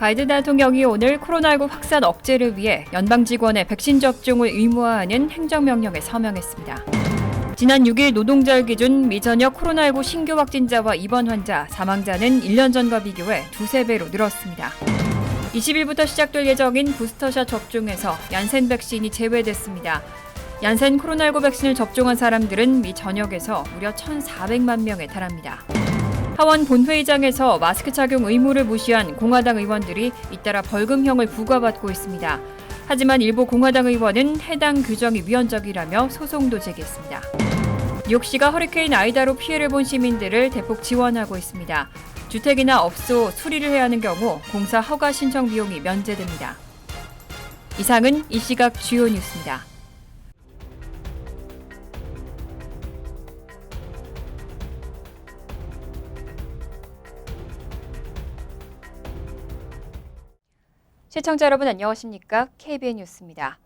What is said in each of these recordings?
바이든 대통령이 오늘 코로나19 확산 억제를 위해 연방 직원의 백신 접종을 의무화하는 행정명령에 서명했습니다. 지난 6일 노동절 기준 미전역 코로나19 신규 확진자와 입원 환자, 사망자는 1년 전과 비교해 두세 배로 늘었습니다. 20일부터 시작될 예정인 부스터샷 접종에서 얀센 백신이 제외됐습니다. 얀센 코로나19 백신을 접종한 사람들은 미 전역에서 무려 1,400만 명에 달합니다. 하원 본회의장에서 마스크 착용 의무를 무시한 공화당 의원들이 잇따라 벌금형을 부과받고 있습니다. 하지만 일부 공화당 의원은 해당 규정이 위헌적이라며 소송도 제기했습니다. 뉴욕시가 허리케인 아이다로 피해를 본 시민들을 대폭 지원하고 있습니다. 주택이나 업소 수리를 해야 하는 경우 공사 허가 신청 비용이 면제됩니다. 이상은 이 시각 주요 뉴스입니다. 시청자 여러분 안녕하십니까? KBN 뉴스입니다.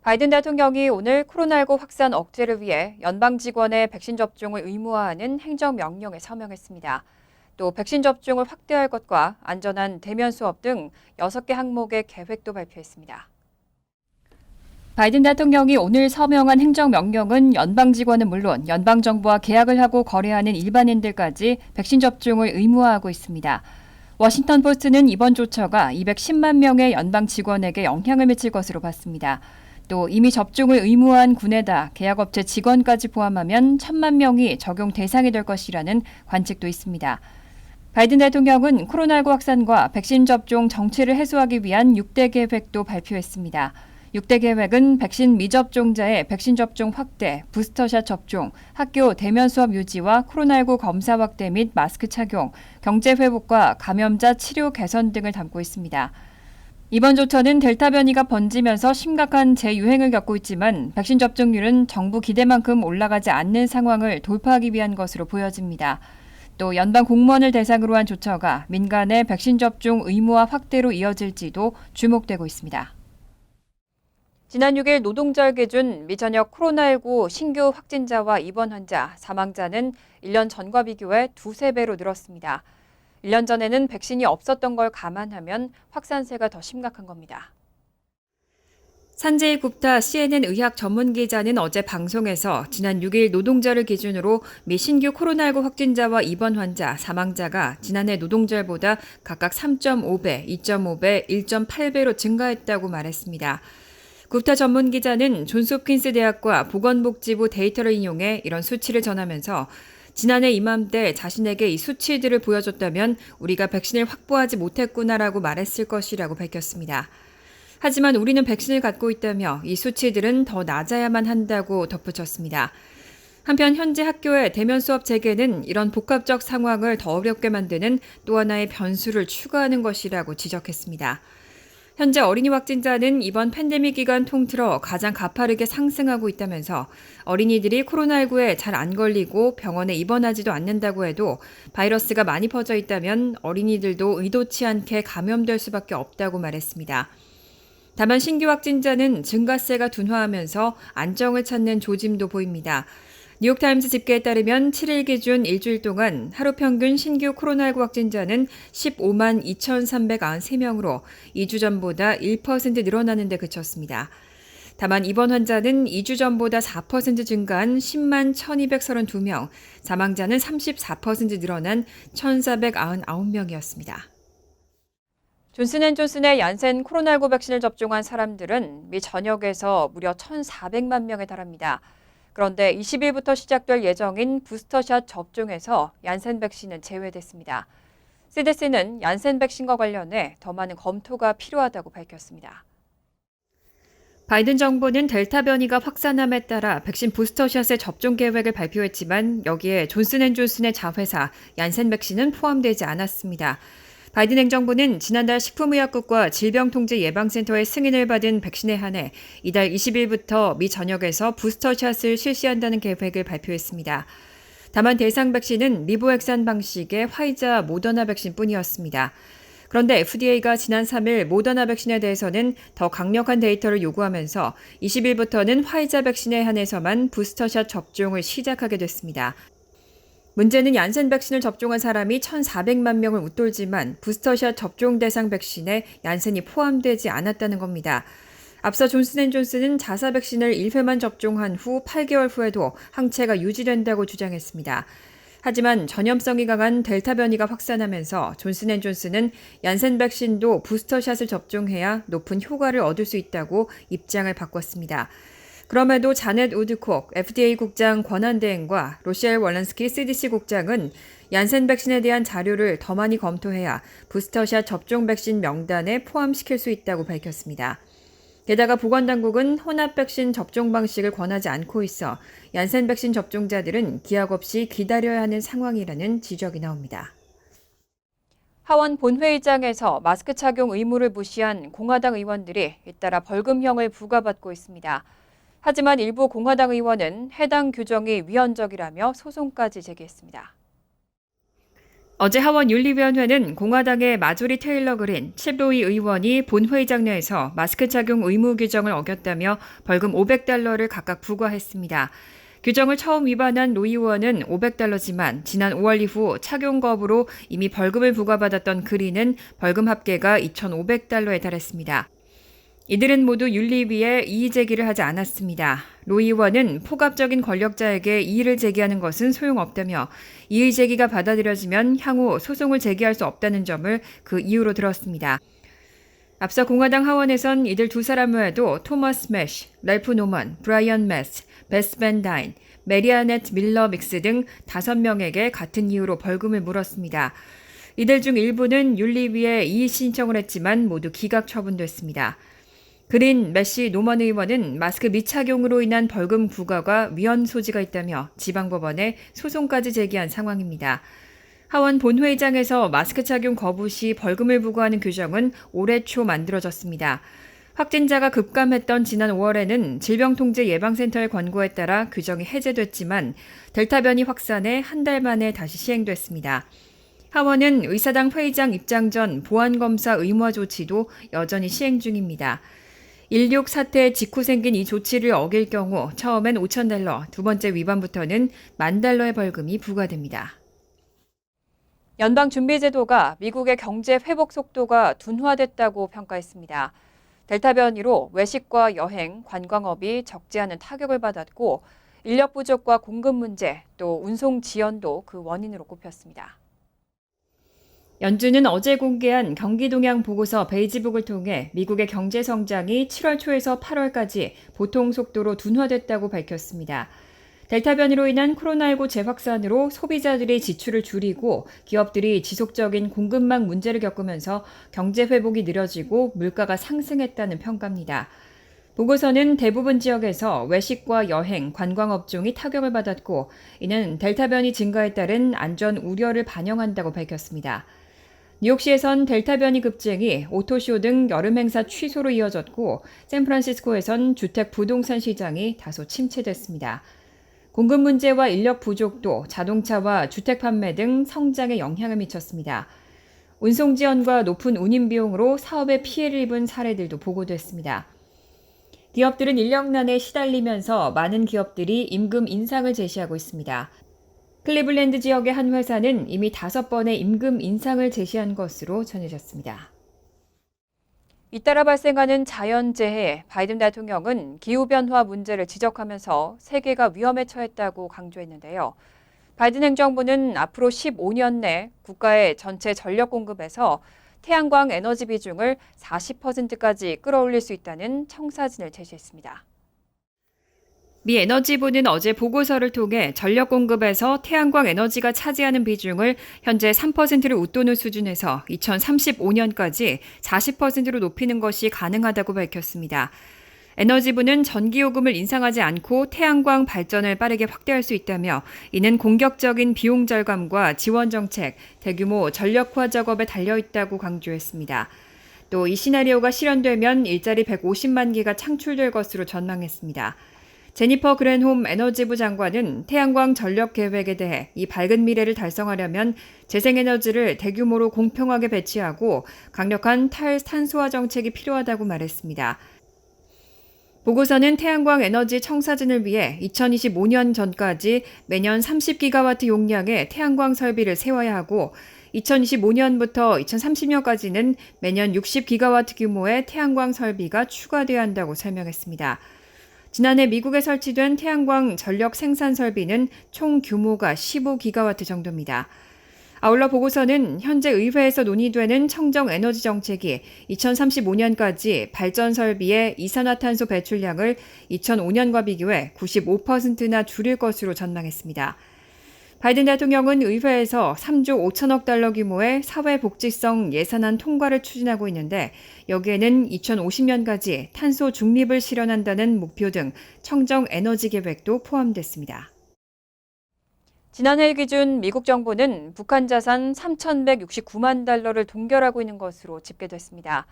바이든 대통령이 오늘 코로나19 확산 억제를 위해 연방 직원의 백신 접종을 의무화하는 행정 명령에 서명했습니다. 또 백신 접종을 확대할 것과 안전한 대면 수업 등 6개 항목의 계획도 발표했습니다. 바이든 대통령이 오늘 서명한 행정명령은 연방 직원은 물론 연방 정부와 계약을 하고 거래하는 일반인들까지 백신 접종을 의무화하고 있습니다. 워싱턴 포스트는 이번 조처가 210만 명의 연방 직원에게 영향을 미칠 것으로 봤습니다. 또 이미 접종을 의무화한 군에다 계약업체 직원까지 포함하면 천만 명이 적용 대상이 될 것이라는 관측도 있습니다. 바이든 대통령은 코로나19 확산과 백신 접종 정체를 해소하기 위한 6대 계획도 발표했습니다. 6대 계획은 백신 미접종자의 백신 접종 확대, 부스터샷 접종, 학교 대면 수업 유지와 코로나19 검사 확대 및 마스크 착용, 경제 회복과 감염자 치료 개선 등을 담고 있습니다. 이번 조처는 델타 변이가 번지면서 심각한 재유행을 겪고 있지만 백신 접종률은 정부 기대만큼 올라가지 않는 상황을 돌파하기 위한 것으로 보여집니다. 또 연방 공무원을 대상으로 한 조처가 민간의 백신 접종 의무화 확대로 이어질지도 주목되고 있습니다. 지난 6일 노동절 기준 미전역 코로나19 신규 확진자와 입원 환자, 사망자는 1년 전과 비교해 두세 배로 늘었습니다. 1년 전에는 백신이 없었던 걸 감안하면 확산세가 더 심각한 겁니다. 산제이 굽타 CNN 의학 전문 기자는 어제 방송에서 지난 6일 노동절을 기준으로 미 신규 코로나19 확진자와 입원 환자, 사망자가 지난해 노동절보다 각각 3.5배, 2.5배, 1.8배로 증가했다고 말했습니다. 굽타 전문 기자는 존스홉킨스 대학과 보건복지부 데이터를 인용해 이런 수치를 전하면서 지난해 이맘때 자신에게 이 수치들을 보여줬다면 우리가 백신을 확보하지 못했구나라고 말했을 것이라고 밝혔습니다. 하지만 우리는 백신을 갖고 있다며 이 수치들은 더 낮아야만 한다고 덧붙였습니다. 한편 현재 학교의 대면 수업 재개는 이런 복합적 상황을 더 어렵게 만드는 또 하나의 변수를 추가하는 것이라고 지적했습니다. 현재 어린이 확진자는 이번 팬데믹 기간 통틀어 가장 가파르게 상승하고 있다면서 어린이들이 코로나19에 잘 안 걸리고 병원에 입원하지도 않는다고 해도 바이러스가 많이 퍼져 있다면 어린이들도 의도치 않게 감염될 수밖에 없다고 말했습니다. 다만 신규 확진자는 증가세가 둔화하면서 안정을 찾는 조짐도 보입니다. 뉴욕타임스 집계에 따르면 7일 기준 일주일 동안 하루 평균 신규 코로나19 확진자는 15만 2,393명으로 2주 전보다 1% 늘어나는 데 그쳤습니다. 다만 입원 환자는 2주 전보다 4% 증가한 10만 1,232명, 사망자는 34% 늘어난 1,499명이었습니다. 존슨앤존슨의 얀센 코로나19 백신을 접종한 사람들은 미 전역에서 무려 1,400만 명에 달합니다. 그런데 20일부터 시작될 예정인 부스터샷 접종에서 얀센 백신은 제외됐습니다. CDC는 얀센 백신과 관련해 더 많은 검토가 필요하다고 밝혔습니다. 바이든 정부는 델타 변이가 확산함에 따라 백신 부스터샷의 접종 계획을 발표했지만 여기에 존슨앤존슨의 자회사 얀센 백신은 포함되지 않았습니다. 바이든 행정부는 지난달 식품의약국과 질병통제예방센터의 승인을 받은 백신에 한해 이달 20일부터 미 전역에서 부스터샷을 실시한다는 계획을 발표했습니다. 다만 대상 백신은 리보액산 방식의 화이자 모더나 백신뿐이었습니다. 그런데 FDA가 지난 3일 모더나 백신에 대해서는 더 강력한 데이터를 요구하면서 20일부터는 화이자 백신에 한해서만 부스터샷 접종을 시작하게 됐습니다. 문제는 얀센 백신을 접종한 사람이 1,400만 명을 웃돌지만 부스터샷 접종 대상 백신에 얀센이 포함되지 않았다는 겁니다. 앞서 존슨앤존슨은 자사 백신을 1회만 접종한 후 8개월 후에도 항체가 유지된다고 주장했습니다. 하지만 전염성이 강한 델타 변이가 확산하면서 존슨앤존슨은 얀센 백신도 부스터샷을 접종해야 높은 효과를 얻을 수 있다고 입장을 바꿨습니다. 그럼에도 자넷 우드콕 FDA 국장 권한대행과 로시엘 월런스키 CDC 국장은 얀센 백신에 대한 자료를 더 많이 검토해야 부스터샷 접종 백신 명단에 포함시킬 수 있다고 밝혔습니다. 게다가 보건당국은 혼합 백신 접종 방식을 권하지 않고 있어 얀센 백신 접종자들은 기약 없이 기다려야 하는 상황이라는 지적이 나옵니다. 하원 본회의장에서 마스크 착용 의무를 무시한 공화당 의원들이 잇따라 벌금형을 부과받고 있습니다. 하지만 일부 공화당 의원은 해당 규정이 위헌적이라며 소송까지 제기했습니다. 어제 하원 윤리위원회는 공화당의 마조리 테일러 그린 칩로이 의원이 본회의장 내에서 마스크 착용 의무 규정을 어겼다며 벌금 500달러를 각각 부과했습니다. 규정을 처음 위반한 로이 의원은 500달러지만 지난 5월 이후 착용 거부로 이미 벌금을 부과받았던 그린은 벌금 합계가 2,500달러에 달했습니다. 이들은 모두 윤리위에 이의 제기를 하지 않았습니다. 로 의원은 포갑적인 권력자에게 이의를 제기하는 것은 소용없다며 이의 제기가 받아들여지면 향후 소송을 제기할 수 없다는 점을 그 이유로 들었습니다. 앞서 공화당 하원에선 이들 두 사람 외에도 토머스 매쉬, 랄프 노먼, 브라이언 매스, 베스 벤다인, 메리아넷 밀러 믹스 등 다섯 명에게 같은 이유로 벌금을 물었습니다. 이들 중 일부는 윤리위에 이의 신청을 했지만 모두 기각 처분됐습니다. 그린 메시 노먼 의원은 마스크 미착용으로 인한 벌금 부과가 위헌 소지가 있다며 지방법원에 소송까지 제기한 상황입니다. 하원 본회의장에서 마스크 착용 거부 시 벌금을 부과하는 규정은 올해 초 만들어졌습니다. 확진자가 급감했던 지난 5월에는 질병통제예방센터의 권고에 따라 규정이 해제됐지만 델타 변이 확산해 한달 만에 다시 시행됐습니다. 하원은 의사당 회의장 입장 전 보안검사 의무화 조치도 여전히 시행 중입니다. 16 사태 직후 생긴 이 조치를 어길 경우 처음엔 5천 달러, 두 번째 위반부터는 만 달러의 벌금이 부과됩니다. 연방 준비 제도가 미국의 경제 회복 속도가 둔화됐다고 평가했습니다. 델타 변이로 외식과 여행, 관광업이 적지 않은 타격을 받았고 인력 부족과 공급 문제, 또 운송 지연도 그 원인으로 꼽혔습니다. 연준은 어제 공개한 경기 동향 보고서 베이지북을 통해 미국의 경제 성장이 7월 초에서 8월까지 보통 속도로 둔화됐다고 밝혔습니다. 델타 변이로 인한 코로나19 재확산으로 소비자들이 지출을 줄이고 기업들이 지속적인 공급망 문제를 겪으면서 경제 회복이 느려지고 물가가 상승했다는 평가입니다. 보고서는 대부분 지역에서 외식과 여행, 관광 업종이 타격을 받았고 이는 델타 변이 증가에 따른 안전 우려를 반영한다고 밝혔습니다. 뉴욕시에선 델타 변이 급증이 오토쇼 등 여름 행사 취소로 이어졌고 샌프란시스코에선 주택 부동산 시장이 다소 침체됐습니다. 공급 문제와 인력 부족도 자동차와 주택 판매 등 성장에 영향을 미쳤습니다. 운송 지연과 높은 운임 비용으로 사업에 피해를 입은 사례들도 보고됐습니다. 기업들은 인력난에 시달리면서 많은 기업들이 임금 인상을 제시하고 있습니다. 클리블랜드 지역의 한 회사는 이미 다섯 번의 임금 인상을 제시한 것으로 전해졌습니다. 잇따라 발생하는 자연재해, 바이든 대통령은 기후변화 문제를 지적하면서 세계가 위험에 처했다고 강조했는데요. 바이든 행정부는 앞으로 15년 내 국가의 전체 전력 공급에서 태양광 에너지 비중을 40%까지 끌어올릴 수 있다는 청사진을 제시했습니다. 미 에너지부는 어제 보고서를 통해 전력 공급에서 태양광 에너지가 차지하는 비중을 현재 3%를 웃도는 수준에서 2035년까지 40%로 높이는 것이 가능하다고 밝혔습니다. 에너지부는 전기요금을 인상하지 않고 태양광 발전을 빠르게 확대할 수 있다며 이는 공격적인 비용 절감과 지원 정책, 대규모 전력화 작업에 달려 있다고 강조했습니다. 또 이 시나리오가 실현되면 일자리 150만 개가 창출될 것으로 전망했습니다. 제니퍼 그랜홈 에너지부 장관은 태양광 전력 계획에 대해 이 밝은 미래를 달성하려면 재생에너지를 대규모로 공평하게 배치하고 강력한 탈탄소화 정책이 필요하다고 말했습니다. 보고서는 태양광 에너지 청사진을 위해 2025년 전까지 매년 30기가와트 용량의 태양광 설비를 세워야 하고 2025년부터 2030년까지는 매년 60기가와트 규모의 태양광 설비가 추가돼야 한다고 설명했습니다. 지난해 미국에 설치된 태양광 전력 생산 설비는 총 규모가 15기가와트 정도입니다. 아울러 보고서는 현재 의회에서 논의되는 청정 에너지 정책이 2035년까지 발전 설비의 이산화탄소 배출량을 2005년과 비교해 95%나 줄일 것으로 전망했습니다. 바이든 대통령은 의회에서 3조 5천억 달러 규모의 사회복지성 예산안 통과를 추진하고 있는데 여기에는 2050년까지 탄소 중립을 실현한다는 목표 등 청정 에너지 계획도 포함됐습니다. 지난해 기준 미국 정부는 북한 자산 3,169만 달러를 동결하고 있는 것으로 집계됐습니다.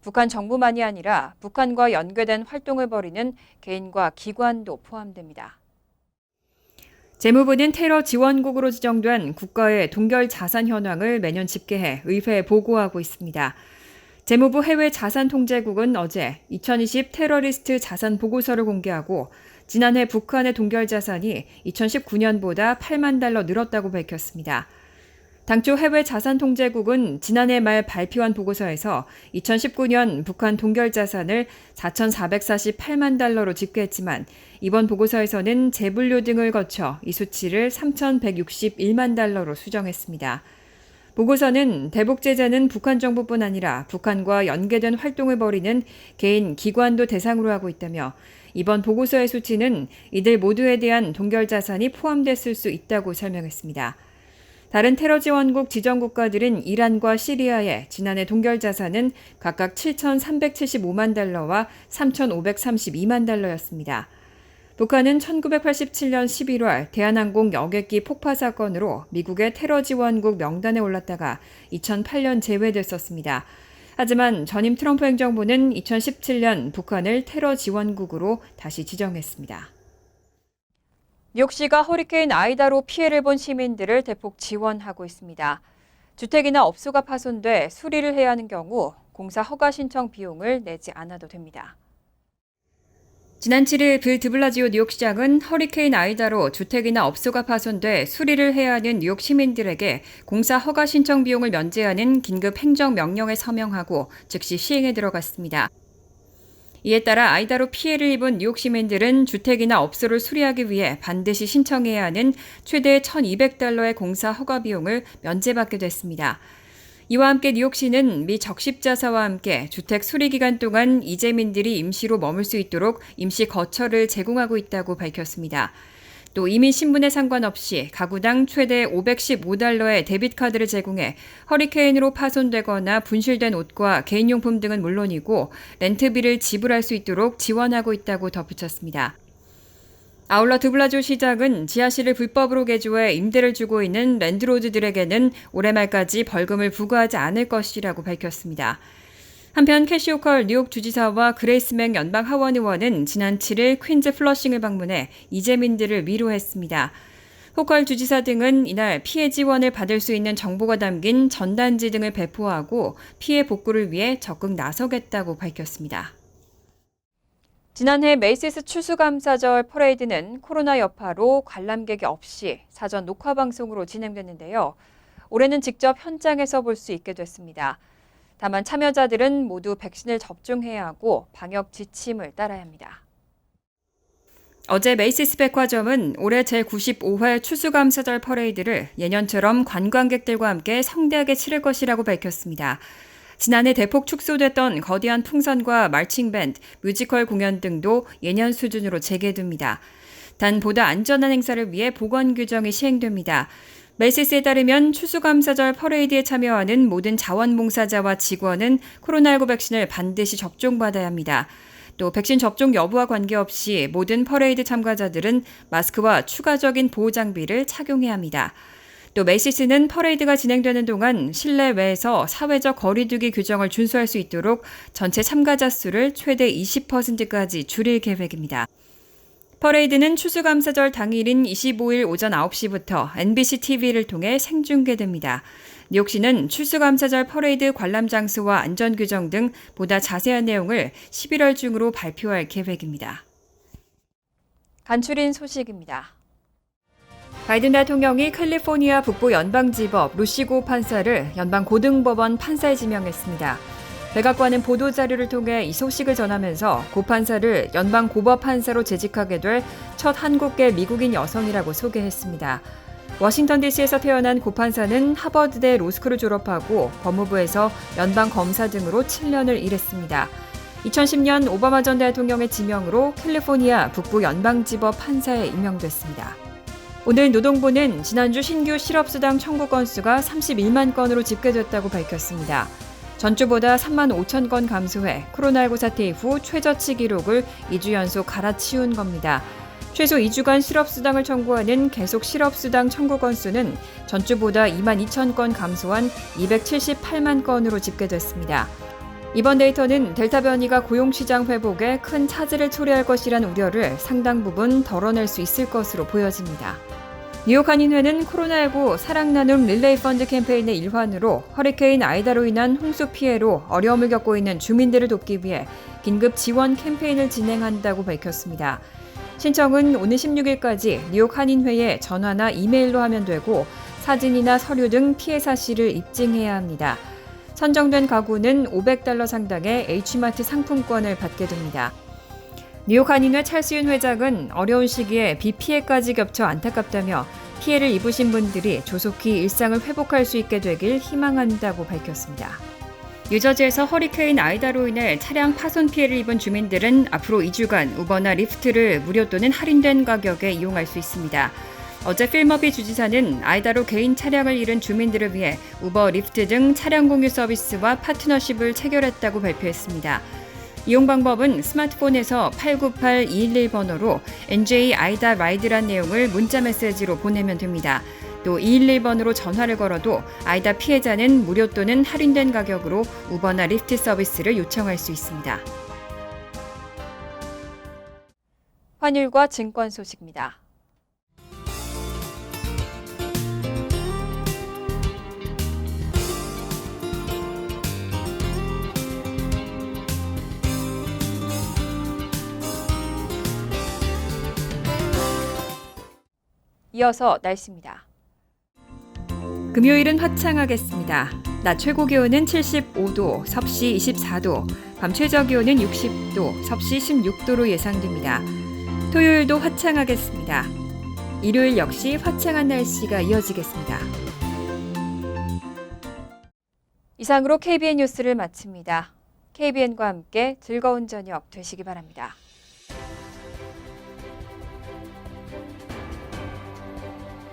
북한 정부만이 아니라 북한과 연계된 활동을 벌이는 개인과 기관도 포함됩니다. 재무부는 테러 지원국으로 지정된 국가의 동결 자산 현황을 매년 집계해 의회에 보고하고 있습니다. 재무부 해외 자산 통제국은 어제 2020 테러리스트 자산 보고서를 공개하고 지난해 북한의 동결 자산이 2019년보다 8만 달러 늘었다고 밝혔습니다. 당초 해외 자산 통제국은 지난해 말 발표한 보고서에서 2019년 북한 동결 자산을 4,448만 달러로 집계했지만 이번 보고서에서는 재분류 등을 거쳐 이 수치를 3,161만 달러로 수정했습니다. 보고서는 대북 제재는 북한 정부뿐 아니라 북한과 연계된 활동을 벌이는 개인 기관도 대상으로 하고 있다며 이번 보고서의 수치는 이들 모두에 대한 동결 자산이 포함됐을 수 있다고 설명했습니다. 다른 테러 지원국 지정 국가들은 이란과 시리아의 지난해 동결 자산은 각각 7,375만 달러와 3,532만 달러였습니다. 북한은 1987년 11월 대한항공 여객기 폭파 사건으로 미국의 테러 지원국 명단에 올랐다가 2008년 제외됐었습니다. 하지만 전임 트럼프 행정부는 2017년 북한을 테러 지원국으로 다시 지정했습니다. 뉴욕시가 허리케인 아이다로 피해를 본 시민들을 대폭 지원하고 있습니다. 주택이나 업소가 파손돼 수리를 해야 하는 경우 공사 허가 신청 비용을 내지 않아도 됩니다. 지난 7일 빌 드블라지오 뉴욕시장은 허리케인 아이다로 주택이나 업소가 파손돼 수리를 해야 하는 뉴욕 시민들에게 공사 허가 신청 비용을 면제하는 긴급 행정 명령에 서명하고 즉시 시행에 들어갔습니다. 이에 따라 아이다로 피해를 입은 뉴욕 시민들은 주택이나 업소를 수리하기 위해 반드시 신청해야 하는 최대 1,200달러의 공사 허가 비용을 면제받게 됐습니다. 이와 함께 뉴욕시는 미 적십자사와 함께 주택 수리 기간 동안 이재민들이 임시로 머물 수 있도록 임시 거처를 제공하고 있다고 밝혔습니다. 또 이민 신분에 상관없이 가구당 최대 515달러의 데빗 카드를 제공해 허리케인으로 파손되거나 분실된 옷과 개인용품 등은 물론이고 렌트비를 지불할 수 있도록 지원하고 있다고 덧붙였습니다. 아울러 드블라조 시장은 지하실을 불법으로 개조해 임대를 주고 있는 랜드로드들에게는 올해 말까지 벌금을 부과하지 않을 것이라고 밝혔습니다. 한편 캐시오컬 뉴욕 주지사와 그레이스맥 연방 하원 의원은 지난 7일 퀸즈 플러싱을 방문해 이재민들을 위로했습니다. 호컬 주지사 등은 이날 피해 지원을 받을 수 있는 정보가 담긴 전단지 등을 배포하고 피해 복구를 위해 적극 나서겠다고 밝혔습니다. 지난해 메이시스 추수감사절 퍼레이드는 코로나 여파로 관람객이 없이 사전 녹화 방송으로 진행됐는데요. 올해는 직접 현장에서 볼 수 있게 됐습니다. 다만 참여자들은 모두 백신을 접종해야 하고 방역 지침을 따라야 합니다. 어제 메이시스 백화점은 올해 제95회 추수감사절 퍼레이드를 예년처럼 관광객들과 함께 성대하게 치를 것이라고 밝혔습니다. 지난해 대폭 축소됐던 거대한 풍선과 말칭 밴드, 뮤지컬 공연 등도 예년 수준으로 재개됩니다. 단 보다 안전한 행사를 위해 보건 규정이 시행됩니다. 멜시스에 따르면 추수감사절 퍼레이드에 참여하는 모든 자원봉사자와 직원은 코로나19 백신을 반드시 접종받아야 합니다. 또 백신 접종 여부와 관계없이 모든 퍼레이드 참가자들은 마스크와 추가적인 보호 장비를 착용해야 합니다. 또 메시스는 퍼레이드가 진행되는 동안 실내외에서 사회적 거리두기 규정을 준수할 수 있도록 전체 참가자 수를 최대 20%까지 줄일 계획입니다. 퍼레이드는 추수감사절 당일인 25일 오전 9시부터 NBC TV를 통해 생중계됩니다. 뉴욕시는 출수감사절 퍼레이드 관람 장소와 안전 규정 등 보다 자세한 내용을 11월 중으로 발표할 계획입니다. 간추린 소식입니다. 바이든 대통령이 캘리포니아 북부 연방지법 루시고 판사를 연방 고등법원 판사에 지명했습니다. 백악관은 보도자료를 통해 이 소식을 전하면서 고 판사를 연방 고법 판사로 재직하게 될 첫 한국계 미국인 여성이라고 소개했습니다. 워싱턴 DC에서 태어난 고 판사는 하버드대 로스쿨을 졸업하고 법무부에서 연방 검사 등으로 7년을 일했습니다. 2010년 오바마 전 대통령의 지명으로 캘리포니아 북부 연방지법 판사에 임명됐습니다. 오늘 노동부는 지난주 신규 실업수당 청구 건수가 31만 건으로 집계됐다고 밝혔습니다. 전주보다 3만 5천 건 감소해 코로나19 사태 이후 최저치 기록을 2주 연속 갈아치운 겁니다. 최소 2주간 실업수당을 청구하는 계속 실업수당 청구 건수는 전주보다 2만 2천 건 감소한 278만 건으로 집계됐습니다. 이번 데이터는 델타 변이가 고용시장 회복에 큰 차질을 초래할 것이란 우려를 상당 부분 덜어낼 수 있을 것으로 보여집니다. 뉴욕 한인회는 코로나19 사랑 나눔 릴레이 펀드 캠페인의 일환으로 허리케인 아이다로 인한 홍수 피해로 어려움을 겪고 있는 주민들을 돕기 위해 긴급 지원 캠페인을 진행한다고 밝혔습니다. 신청은 오늘 16일까지 뉴욕 한인회에 전화나 이메일로 하면 되고 사진이나 서류 등 피해 사실을 입증해야 합니다. 선정된 가구는 500달러 상당의 H마트 상품권을 받게 됩니다. 뉴욕 한인회 찰수윤 회장은 어려운 시기에 비 피해까지 겹쳐 안타깝다며 피해를 입으신 분들이 조속히 일상을 회복할 수 있게 되길 희망한다고 밝혔습니다. 뉴저지에서 허리케인 아이다로 인해 차량 파손 피해를 입은 주민들은 앞으로 2주간 우버나 리프트를 무료 또는 할인된 가격에 이용할 수 있습니다. 어제 필머비 주지사는 아이다로 개인 차량을 잃은 주민들을 위해 우버, 리프트 등 차량 공유 서비스와 파트너십을 체결했다고 발표했습니다. 이용 방법은 스마트폰에서 898-211번호로 NJ 아이다 라이드란 내용을 문자 메시지로 보내면 됩니다. 또 211번으로 전화를 걸어도 아이다 피해자는 무료 또는 할인된 가격으로 우버나 리프트 서비스를 요청할 수 있습니다. 환율과 증권 소식입니다. 이어서 날씨입니다. 금요일은 화창하겠습니다. 낮 최고 기온은 75도, 섭씨 24도, 밤 최저 기온은 60도, 섭씨 16도로 예상됩니다. 토요일도 화창하겠습니다. 일요일 역시 화창한 날씨가 이어지겠습니다. 이상으로 KBN 뉴스를 마칩니다. KBN과 함께 즐거운 저녁 되시기 바랍니다.